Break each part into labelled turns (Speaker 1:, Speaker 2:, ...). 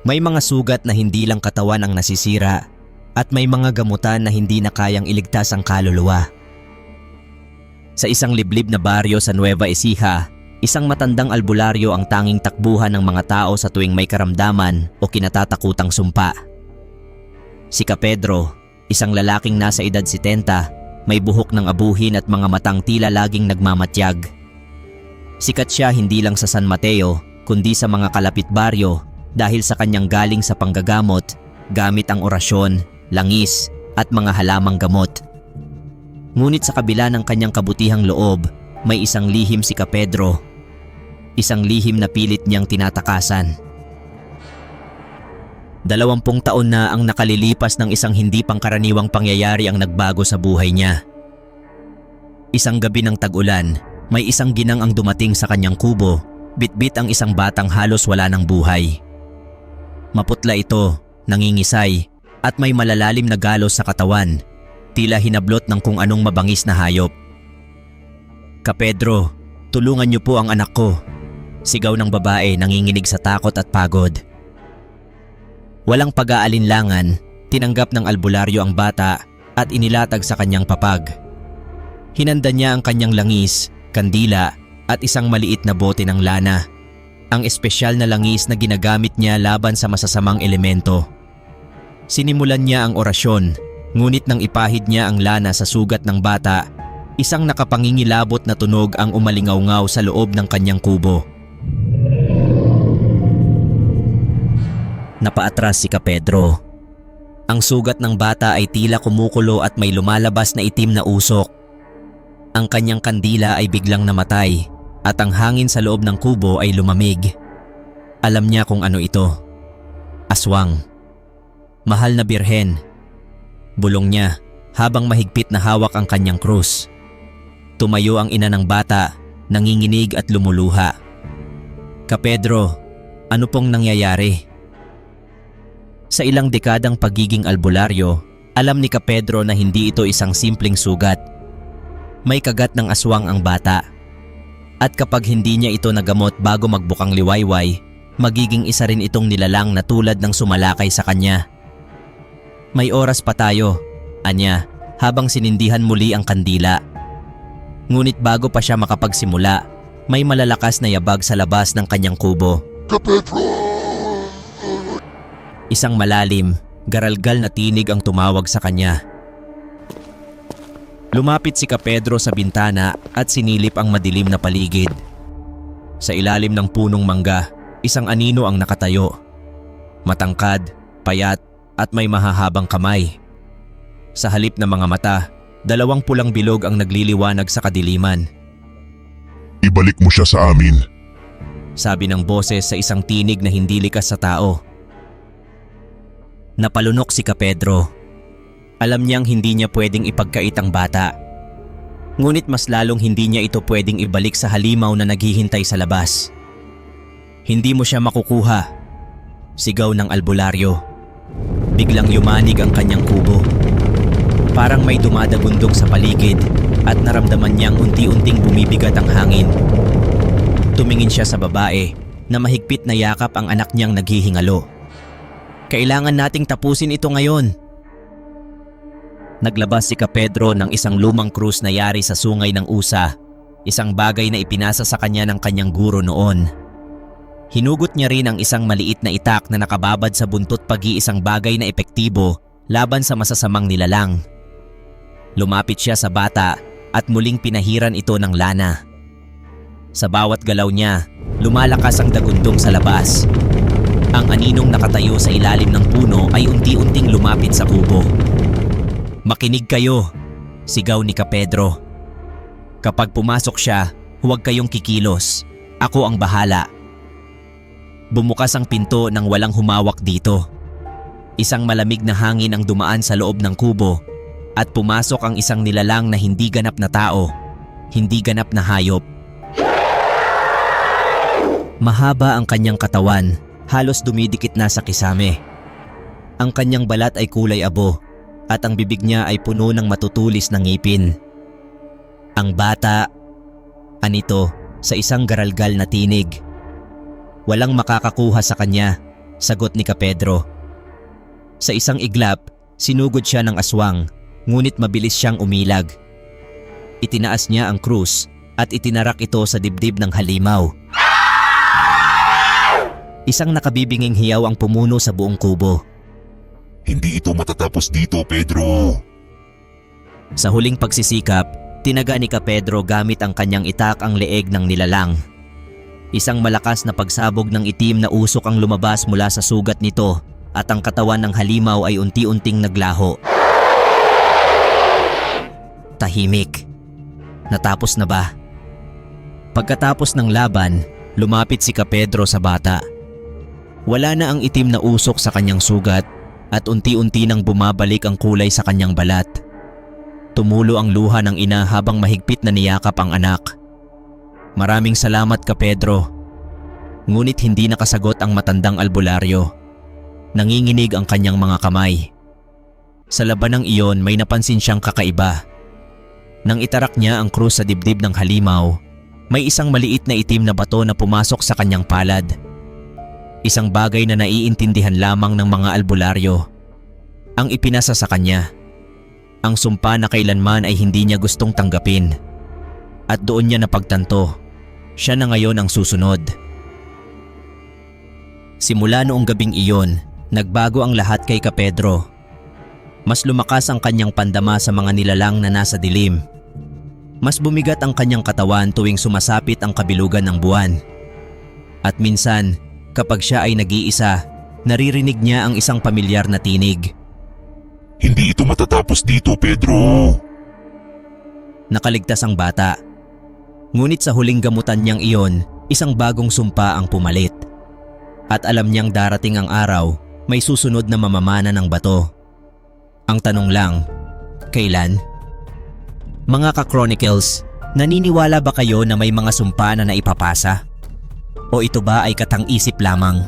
Speaker 1: May mga sugat na hindi lang katawan ang nasisira at may mga gamutan na hindi na kayang iligtas ang kaluluwa. Sa isang liblib na baryo sa Nueva Ecija, isang matandang albularyo ang tanging takbuhan ng mga tao sa tuwing may karamdaman o kinatatakutang sumpa. Si Kapedro, isang lalaking nasa edad 70, may buhok ng abuhin at mga matang tila laging nagmamatyag. Sikat siya hindi lang sa San Mateo, kundi sa mga kalapit baryo dahil sa kanyang galing sa panggagamot gamit ang orasyon, langis at mga halamang gamot. Ngunit sa kabila ng kanyang kabutihang loob, may isang lihim si Kapedro. Isang lihim na pilit niyang tinatakasan. Dalawampung taon na ang nakalilipas ng isang hindi pangkaraniwang pangyayari ang nagbago sa buhay niya. Isang gabi ng tag-ulan, may isang ginang ang dumating sa kanyang kubo, bitbit ang isang batang halos wala ng buhay. Maputla ito, nangingisay, at may malalalim na galos sa katawan, tila hinablot ng kung anong mabangis na hayop. Kapedro, tulungan niyo po ang anak ko. Sigaw ng babae nanginginig sa takot at pagod. Walang pag-aalinlangan, tinanggap ng albularyo ang bata at inilatag sa kanyang papag. Hinanda niya ang kanyang langis, kandila at isang maliit na bote ng lana. Ang espesyal na langis na ginagamit niya laban sa masasamang elemento. Sinimulan niya ang orasyon, ngunit nang ipahid niya ang lana sa sugat ng bata, isang nakapangingilabot na tunog ang umalingaw sa loob ng kanyang kubo. Napaatras si Kapedro. Ang sugat ng bata ay tila kumukulo at may lumalabas na itim na usok. Ang kanyang kandila ay biglang namatay at ang hangin sa loob ng kubo ay lumamig. Alam niya kung ano ito. Aswang. Mahal na birhen. Bulong niya habang mahigpit na hawak ang kanyang krus. Tumayo ang ina ng bata, nanginginig at lumuluha. Kapedro, ano pong nangyayari? Sa ilang dekadang pagiging albularyo, alam ni Kapedro na hindi ito isang simpleng sugat. May kagat ng aswang ang bata. At kapag hindi niya ito nagamot bago magbukang liwayway, magiging isa rin itong nilalang na tulad ng sumalakay sa kanya. May oras pa tayo, anya, habang sinindihan muli ang kandila. Ngunit bago pa siya makapagsimula, may malalakas na yabag sa labas ng kanyang kubo. Isang malalim, garalgal na tinig ang tumawag sa kanya. Lumapit si Kapedro sa bintana at sinilip ang madilim na paligid. Sa ilalim ng punong mangga, isang anino ang nakatayo. Matangkad, payat at may mahahabang kamay. Sa halip ng mga mata, dalawang pulang bilog ang nagliliwanag sa kadiliman.
Speaker 2: Ibalik mo siya sa amin.
Speaker 1: Sabi ng boses sa isang tinig na hindi likas sa tao. Napalunok si Kapedro. Alam niyang hindi niya pwedeng ipagkait ang bata. Ngunit mas lalong hindi niya ito pwedeng ibalik sa halimaw na naghihintay sa labas. Hindi mo siya makukuha. Sigaw ng albularyo. Biglang yumanig ang kanyang kubo. Parang may dumadagundong sa paligid at naramdaman niyang unti-unting bumibigat ang hangin. Tumingin siya sa babae na mahigpit na yakap ang anak niyang naghihingalo. Kailangan nating tapusin ito ngayon. Naglabas si Kapedro ng isang lumang krus na yari sa sungay ng usa, isang bagay na ipinasa sa kanya ng kanyang guro noon. Hinugot niya rin ang isang maliit na itak na nakababad sa buntot pag-iisang bagay na epektibo laban sa masasamang nilalang. Lumapit siya sa bata at muling pinahiran ito ng lana. Sa bawat galaw niya, lumalakas ang dagundong sa labas ang aninong nakatayo sa ilalim ng puno ay unti-unting lumapit sa kubo. Makinig kayo, sigaw ni Kapedro. Kapag pumasok siya, huwag kayong kikilos. Ako ang bahala. Bumukas ang pinto nang walang humawak dito. Isang malamig na hangin ang dumaan sa loob ng kubo at pumasok ang isang nilalang na hindi ganap na tao, hindi ganap na hayop. Mahaba ang kanyang katawan halos dumidikit na sa kisame. Ang kanyang balat ay kulay abo at ang bibig niya ay puno ng matutulis na ngipin. Ang bata, anito sa isang garalgal na tinig. Walang makakakuha sa kanya Sagot ni Kapedro. Sa isang iglap, sinugod siya ng aswang, ngunit mabilis siyang umilag. Itinaas niya ang krus at itinarak ito sa dibdib ng halimaw. Isang nakabibinging hiyaw ang pumuno sa buong kubo.
Speaker 2: Hindi ito matatapos dito, Pedro.
Speaker 1: Sa huling pagsisikap, tinaga ni Kapedro gamit ang kanyang itak ang leeg ng nilalang. Isang malakas na pagsabog ng itim na usok ang lumabas mula sa sugat nito at ang katawan ng halimaw ay unti-unting naglaho. Tahimik. Natapos na ba? Pagkatapos ng laban, lumapit si Kapedro sa bata. Wala na ang itim na usok sa kanyang sugat at unti-unti nang bumabalik ang kulay sa kanyang balat. Tumulo ang luha ng ina habang mahigpit na niyakap ang anak. Maraming salamat ka Pedro. Ngunit hindi nakasagot ang matandang albularyo. Nanginginig ang kanyang mga kamay. Sa labanang iyon may napansin siyang kakaiba. Nang itarak niya ang krus sa dibdib ng halimaw, may isang maliit na itim na bato na pumasok sa kanyang palad. Isang bagay na naiintindihan lamang ng mga albularyo. Ang ipinasa sa kanya. Ang sumpa na kailanman ay hindi niya gustong tanggapin. At doon niya napagtanto, siya na ngayon ang susunod. Simula noong gabing iyon, nagbago ang lahat kay Kapedro. Mas lumakas ang kanyang pandama sa mga nilalang na nasa dilim. Mas bumigat ang kanyang katawan tuwing sumasapit ang kabilugan ng buwan. At minsan, kapag siya ay nag-iisa, naririnig niya ang isang pamilyar na tinig.
Speaker 2: Hindi ito matatapos dito, Pedro.
Speaker 1: Nakaligtas ang bata. Ngunit sa huling gamutan niyang iyon, isang bagong sumpa ang pumalit. At alam niyang darating ang araw, may susunod na mamamana ng bato. Ang tanong lang, kailan? Mga ka-chronicles, naniniwala ba kayo na may mga sumpa na naipapasa? O ito ba ay katang-isip lamang?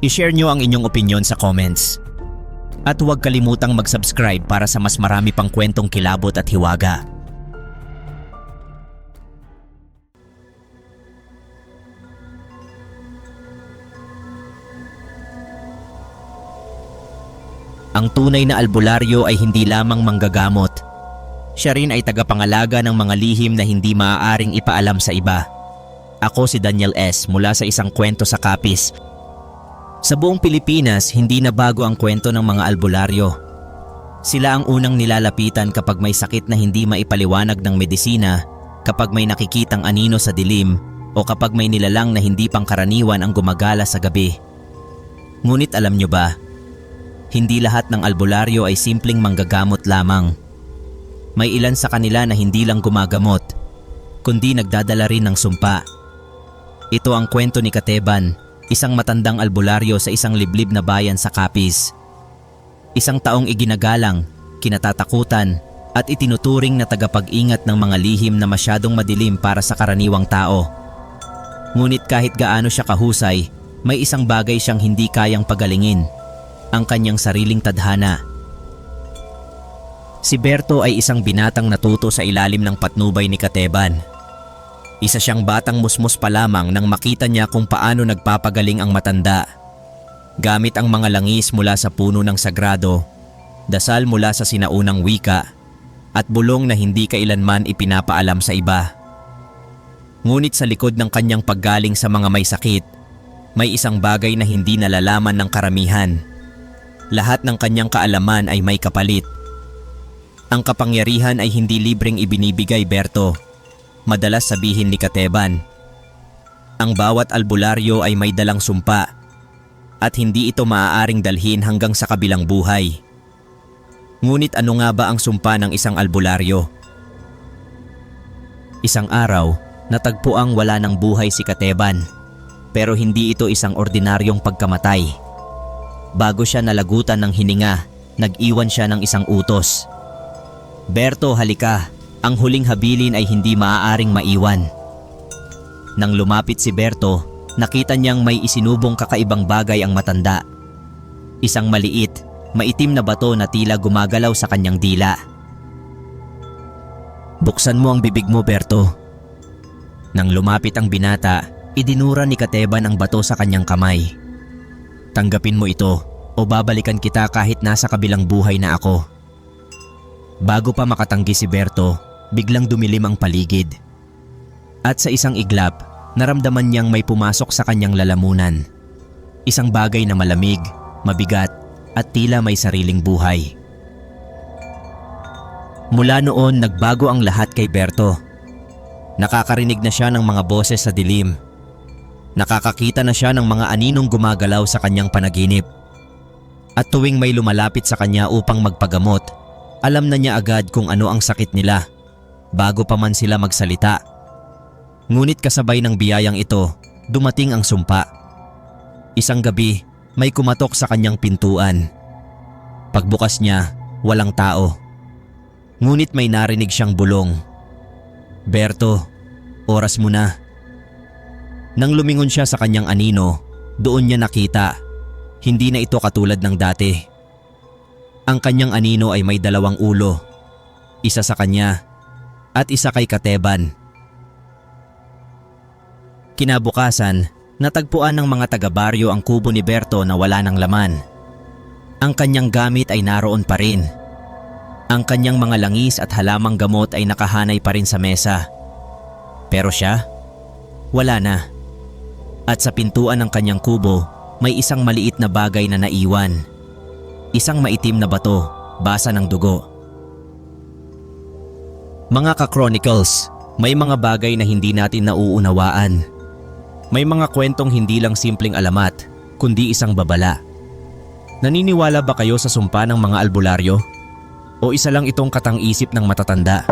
Speaker 1: I-share nyo ang inyong opinion sa comments. At huwag kalimutang mag-subscribe para sa mas marami pang kwentong kilabot at hiwaga. Ang tunay na albularyo ay hindi lamang manggagamot. Siya rin ay tagapangalaga ng mga lihim na hindi maaaring ipaalam sa iba. Ako si Daniel S. mula sa isang kwento sa Kapis. Sa buong Pilipinas, hindi na bago ang kwento ng mga albularyo. Sila ang unang nilalapitan kapag may sakit na hindi maipaliwanag ng medisina, kapag may nakikitang anino sa dilim, o kapag may nilalang na hindi pangkaraniwan ang gumagala sa gabi. Ngunit alam nyo ba, hindi lahat ng albularyo ay simpleng manggagamot lamang. May ilan sa kanila na hindi lang gumagamot, kundi nagdadala rin ng sumpa. Ito ang kwento ni Kateban, isang matandang albularyo sa isang liblib na bayan sa Capiz. Isang taong iginagalang, kinatatakutan, at itinuturing na tagapag-ingat ng mga lihim na masyadong madilim para sa karaniwang tao. Ngunit kahit gaano siya kahusay, may isang bagay siyang hindi kayang pagalingin, ang kanyang sariling tadhana. Si Berto ay isang binatang natuto sa ilalim ng patnubay ni Kateban. Isa siyang batang musmus pa lamang nang makita niya kung paano nagpapagaling ang matanda. Gamit ang mga langis mula sa puno ng sagrado, dasal mula sa sinaunang wika, at bulong na hindi kailanman ipinapaalam sa iba. Ngunit sa likod ng kanyang paggaling sa mga may sakit, may isang bagay na hindi nalalaman ng karamihan. Lahat ng kanyang kaalaman ay may kapalit. Ang kapangyarihan ay hindi libreng ibinibigay Berto. Madalas sabihin ni Kateban. Ang bawat albularyo ay may dalang sumpa at hindi ito maaaring dalhin hanggang sa kabilang buhay. Ngunit ano nga ba ang sumpa ng isang albularyo? Isang araw, natagpo ang wala ng buhay si Kateban. Pero hindi ito isang ordinaryong pagkamatay. Bago siya nalagutan ng hininga, nag-iwan siya ng isang utos. Berto halika, ang huling habilin ay hindi maaaring maiwan. Nang lumapit si Berto, nakita niyang may isinubong kakaibang bagay ang matanda. Isang maliit, maitim na bato na tila gumagalaw sa kanyang dila. Buksan mo ang bibig mo, Berto. Nang lumapit ang binata, idinura ni Kateban ang bato sa kanyang kamay. Tanggapin mo ito o babalikan kita kahit nasa kabilang buhay na ako. Bago pa makatanggi si Berto, biglang dumilim ang paligid. At sa isang iglap, naramdaman niyang may pumasok sa kanyang lalamunan. Isang bagay na malamig, mabigat at tila may sariling buhay. Mula noon nagbago ang lahat kay Berto. Nakakarinig na siya ng mga boses sa dilim. Nakakakita na siya ng mga aninong gumagalaw sa kanyang panaginip. At tuwing may lumalapit sa kanya upang magpagamot, alam na niya agad kung ano ang sakit nila bago pa man sila magsalita. Ngunit kasabay ng biyayang ito, dumating ang sumpa. Isang gabi, may kumatok sa kanyang pintuan. Pagbukas niya, walang tao. Ngunit may narinig siyang bulong. Berto, oras mo na. Nang lumingon siya sa kanyang anino, doon niya nakita. Hindi na ito katulad ng dati. Ang kanyang anino ay may dalawang ulo. Isa sa kanya at isa kay Kateban. Kinabukasan, natagpuan ng mga taga-baryo ang kubo ni Berto na wala ng laman. Ang kanyang gamit ay naroon pa rin. Ang kanyang mga langis at halamang gamot ay nakahanay pa rin sa mesa. Pero siya, wala na. At sa pintuan ng kanyang kubo, may isang maliit na bagay na naiwan. Isang maitim na bato, basa ng dugo. Mga ka-chronicles, may mga bagay na hindi natin nauunawaan. May mga kwentong hindi lang simpleng alamat, kundi isang babala. Naniniwala ba kayo sa sumpa ng mga albularyo? O isa lang itong katang-isip ng matatanda?